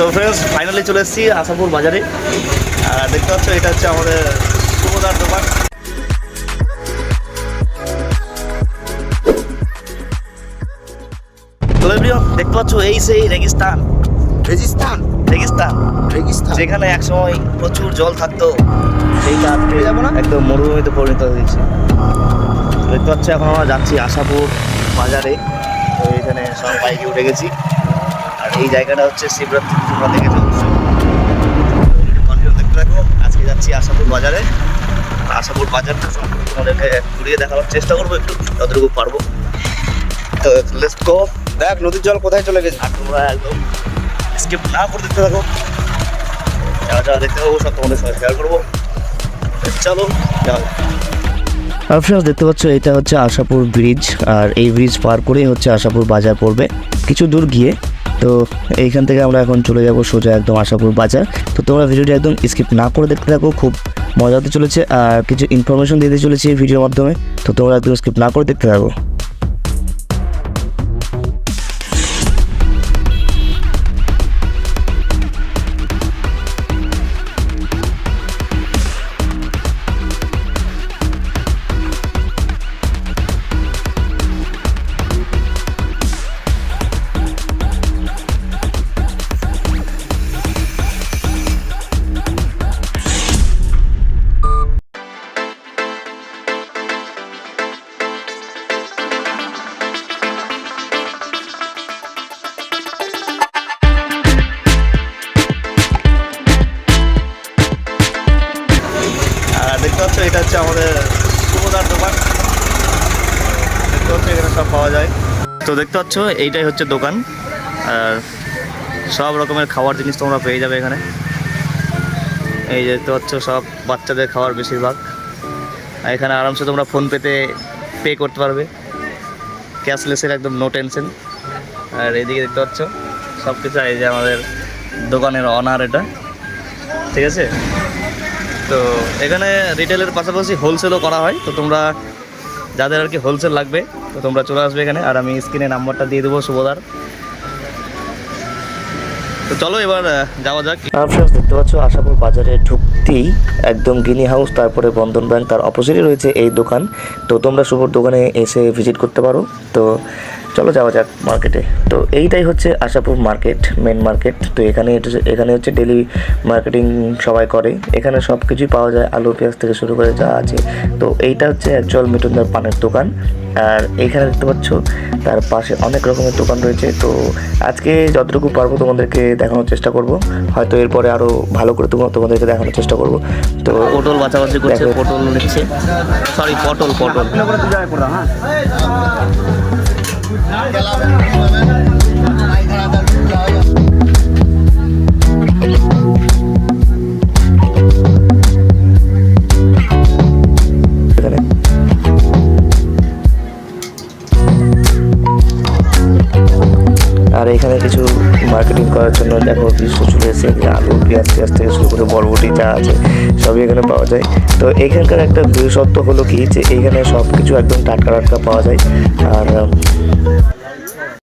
তো friends finally চলে এসেছি আসাপুর বাজারে। আর দেখতে পাচ্ছ এটা হচ্ছে আমাদের শুভদার দোকান। দেখতে পাচ্ছ এই সেই রেগিস্তান। রেজিস্তান রেগিস্তান। রেগিস্তান। যেখানে একসময় প্রচুর জল থাকতো। সেইটা আজকে যাব না? একদম মরুভূমিতে পরিণত হয়েছে দেখতে পাচ্ছ এখন আমরা যাচ্ছি আশাপুর বাজারে। তো এখানে সব বাইকে উঠে গেছি। আর এই জায়গাটা হচ্ছে শিবরাত্রি, তোমরা দেখেছ কন্টিনিউ দেখতে থাকো। আজকে যাচ্ছি আশাপুর বাজারে। আশাপুর বাজারটা সম্পর্কে তোমাদেরকে ঘুরিয়ে দেখানোর চেষ্টা করব একটু, যতটুকু পারব। তো লেটস গো দেখ, নদীর জল কোথায় চলে গেছে? আর তোমরা একদম স্কিপ না করে দেখতে থাকো। যা যা দেখতে পাবো সব তোমাদের সঙ্গে শেয়ার করব। চলো, যাও। ফ্রেন্ডস দেখতে পাচ্ছ, এটা হচ্ছে আশাপুর ব্রিজ আর এই ব্রিজ পার করেই হচ্ছে আশাপুর বাজার পড়বে। কিছু দূর গিয়ে, তো এইখান থেকে আমরা এখন চলে যাব সোজা একদম আশাপুর বাজার। তো তোমরা ভিডিওটি একদম স্কিপ না করে দেখতে থাকো, খুব মজা হতে চলেছে, আর কিছু ইনফরমেশন দিতে চলেছে এই ভিডিওর মাধ্যমে। তো তোমরা একদম স্কিপ না করে দেখতে থাকো। দোকান। দেখতে এখানে সব পাওয়া যায়। তো দেখতে পাচ্ছ, এইটাই হচ্ছে দোকান। আর সব রকমের খাবার জিনিস তোমরা পেয়ে যাবে এখানে। এই যে দেখতে পাচ্ছ, সব বাচ্চাদের খাবার বেশিরভাগ। আর এখানে আরামসে তোমরা ফোন পেতে পে করতে পারবে। ক্যাশলেসের একদম নো টেনশন আর এইদিকে দেখতে পাচ্ছ সব কিছু এই যে আমাদের দোকানের অনার এটা। ঠিক আছে? তো এখানে রিটেলের পাশাপাশি হোলসেলও করা হয়। তো তোমরা যাদের আর কি হোলসেল লাগবে, তো তোমরা চলে আসবে এখানে। আর আমি স্ক্রিনে নাম্বারটা দিয়ে দেবো শুভদার তো চলো এবার যাওয়া যাক। ফ্রেন্ডস দেখতে পাচ্ছ, আশাপুর বাজারে ঢুকতেই একদম গিনি হাউস তারপরে বন্ধন ব্যাংক, তার অপোজিটে রয়েছে এই দোকান। তো তোমরা শুভর দোকানে এসে ভিজিট করতে পারো। তো চলো যাওয়া যাক মার্কেটে তো এইটাই হচ্ছে আশাপুর মার্কেট মেন মার্কেট তো এখানে এটা- এখানে হচ্ছে ডেলি মার্কেটিং সবাই করে। এখানে সব কিছুই পাওয়া যায় আলু পেঁয়াজ থেকে শুরু করে যা আছে। তো এইটা হচ্ছে অ্যাকচুয়াল মিটনদার পানের দোকান। আর এইখানে দেখতে পাচ্ছ তার পাশে অনেক রকমের দোকান রয়েছে। তো আজকে যতটুকু পারব তোমাদেরকে দেখানোর চেষ্টা করব। হয়তো এরপরে আরও ভালো করে তোমার তোমাদেরকে দেখানোর চেষ্টা করব। তো পটল বাছাবাছি করছে পটল নিচ্ছে। সরি পটল পটল। এখানে এখানে কিছু মার্কেটিং করার জন্য দেখো কিছু চলে এসেছে, এখানে আলু, পেঁয়াজ পেঁয়াজ থেকে শুরু করে বরবটি যা আছে সবই এখানে পাওয়া যায়। তো এখানকার একটা বিশেষত্ব হলো কি যে এখানে সব কিছু একদম টাটকা টাটকা পাওয়া যায়। আর